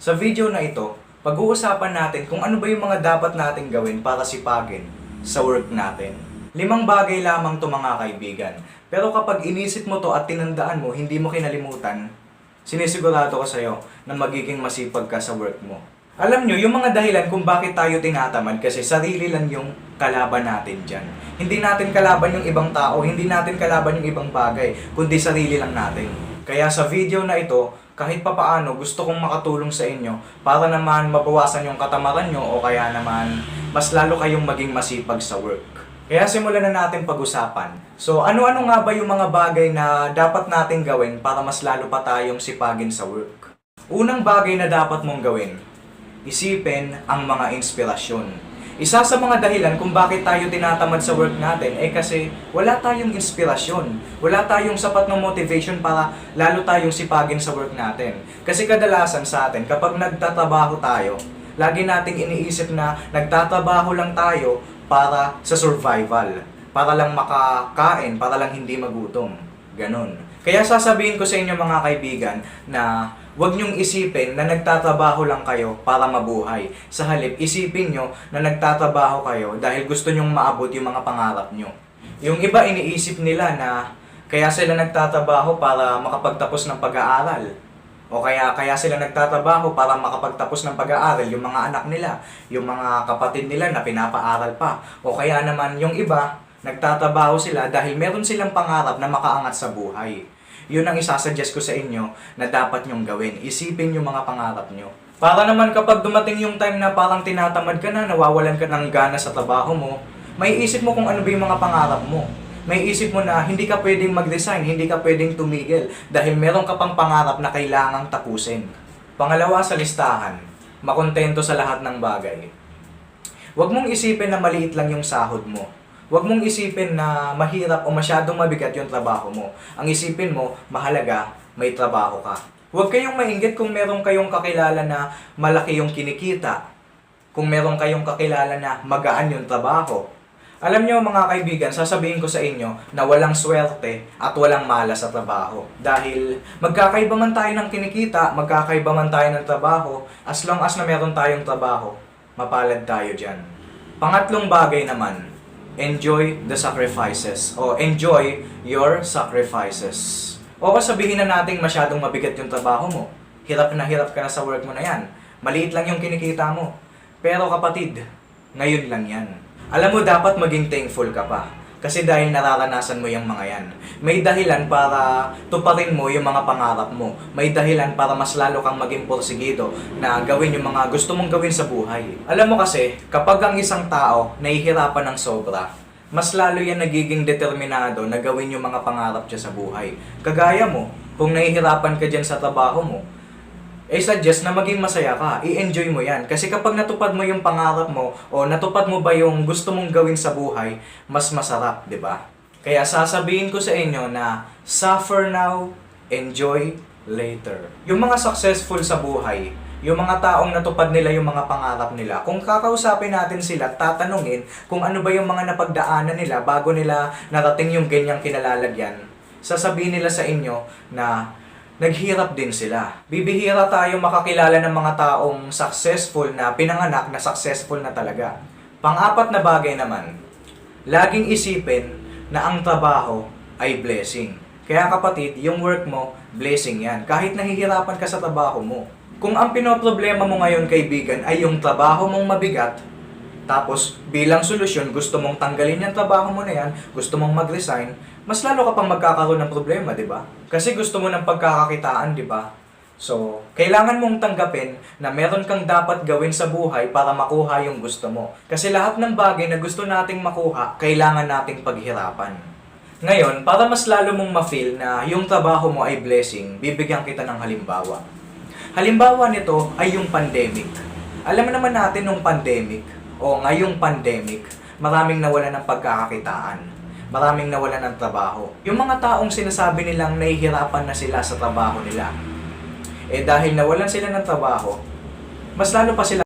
Sa video na ito, pag-uusapan natin kung ano ba yung mga dapat nating gawin para sipagin sa work natin. Limang bagay lamang to mga kaibigan. Pero kapag inisip mo to at tinandaan mo, hindi mo kinalimutan, sinisigurado ko sa'yo na magiging masipag ka sa work mo. Alam nyo, yung mga dahilan kung bakit tayo tinatamad kasi sarili lang yung kalaban natin dyan. Hindi natin kalaban yung ibang tao, hindi natin kalaban yung ibang bagay, kundi sarili lang natin. Kaya sa video na ito, kahit papaano gusto kong makatulong sa inyo para naman mabawasan yung katamaran nyo o kaya naman mas lalo kayong maging masipag sa work. Kaya simulan na natin pag-usapan. So ano-ano nga ba yung mga bagay na dapat natin gawin para mas lalo pa tayong sipagin sa work? Unang bagay na dapat mong gawin, isipin ang mga inspirasyon. Isa sa mga dahilan kung bakit tayo tinatamad sa work natin ay kasi wala tayong inspirasyon. Wala tayong sapat na motivation para lalo tayong sipagin sa work natin. Kasi kadalasan sa atin, kapag nagtatrabaho tayo, lagi nating iniisip na nagtatrabaho lang tayo para sa survival. Para lang makakain, para lang hindi magutom. Ganon. Kaya sasabihin ko sa inyo mga kaibigan na huwag niyong isipin na nagtatrabaho lang kayo para mabuhay. Sa halip, isipin nyo na nagtatrabaho kayo dahil gusto nyong maabot yung mga pangarap nyo. Yung iba iniisip nila na kaya sila nagtatrabaho para makapagtapos ng pag-aaral. O kaya kaya sila nagtatrabaho para makapagtapos ng pag-aaral yung mga anak nila, yung mga kapatid nila na pinapaaral pa. O kaya naman yung iba, nagtatrabaho sila dahil meron silang pangarap na makaangat sa buhay. Yun ang isasuggest ko sa inyo na dapat nyong gawin. Isipin yung mga pangarap nyo. Para naman kapag dumating yung time na parang tinatamad ka na, nawawalan ka ng gana sa trabaho mo, may isip mo kung ano ba yung mga pangarap mo. May isip mo na hindi ka pwedeng mag-resign, hindi ka pwedeng tumigil dahil meron ka pang pangarap na kailangang tapusin. Pangalawa sa listahan, makontento sa lahat ng bagay. Huwag mong isipin na maliit lang yung sahod mo. Huwag mong isipin na mahirap o masyadong mabigat yung trabaho mo. Ang isipin mo, mahalaga, may trabaho ka. Huwag kayong mainggit kung meron kayong kakilala na malaki yung kinikita. Kung meron kayong kakilala na magaan yung trabaho. Alam nyo mga kaibigan, sasabihin ko sa inyo na walang swerte at walang mala sa trabaho. Dahil magkakaiba man tayo ng kinikita, magkakaiba man tayo ng trabaho, as long as na meron tayong trabaho, mapalad tayo dyan. Pangatlong bagay naman, enjoy the sacrifices o enjoy your sacrifices. O sabihin na nating masyadong mabigat yung trabaho mo. Hirap na hirap ka na sa work mo na yan. Maliit lang yung kinikita mo. Pero kapatid, ngayon lang yan. Alam mo, dapat maging thankful ka pa. Kasi dahil nararanasan mo yung mga yan. May dahilan para tuparin mo yung mga pangarap mo. May dahilan para mas lalo kang maging porsigido na gawin yung mga gusto mong gawin sa buhay. Alam mo kasi, kapag ang isang tao nahihirapan ng sobra, mas lalo yan nagiging determinado na gawin yung mga pangarap niya sa buhay. Kagaya mo, kung nahihirapan ka dyan sa trabaho mo, eh suggest na maging masaya ka. I-enjoy mo yan. Kasi kapag natupad mo yung pangarap mo o natupad mo ba yung gusto mong gawin sa buhay, mas masarap, di ba? Kaya sasabihin ko sa inyo na suffer now, enjoy later. Yung mga successful sa buhay, yung mga taong natupad nila yung mga pangarap nila, kung kakausapin natin sila, tatanungin kung ano ba yung mga napagdaanan nila bago nila narating yung ganyang kinalalagyan, sasabihin nila sa inyo na naghirap din sila. Bibihira tayo makakilala ng mga taong successful na pinanganak na successful na talaga. Pang-apat na bagay naman, laging isipin na ang trabaho ay blessing. Kaya kapatid, yung work mo, blessing yan. Kahit nahihirapan ka sa trabaho mo. Kung ang pinoproblema mo ngayon, kaibigan, ay yung trabaho mong mabigat, tapos bilang solusyon, gusto mong tanggalin yung trabaho mo na yan, gusto mong mag-resign, mas lalo ka pang magkakaroon ng problema, di ba? Kasi gusto mo ng pagkakakitaan, di ba? So, kailangan mong tanggapin na meron kang dapat gawin sa buhay para makuha yung gusto mo. Kasi lahat ng bagay na gusto nating makuha, kailangan nating paghirapan. Ngayon, para mas lalo mong ma-feel na yung trabaho mo ay blessing, bibigyan kita ng halimbawa. Halimbawa nito ay yung pandemic. Alam naman natin nung pandemic, o ngayong pandemic, maraming nawalan ng pagkakakitaan maraming nawalan ng trabaho. Yung mga taong sinasabi nilang nahihirapan na sila sa trabaho nila, eh dahil nawalan sila ng trabaho, mas lalo pa sila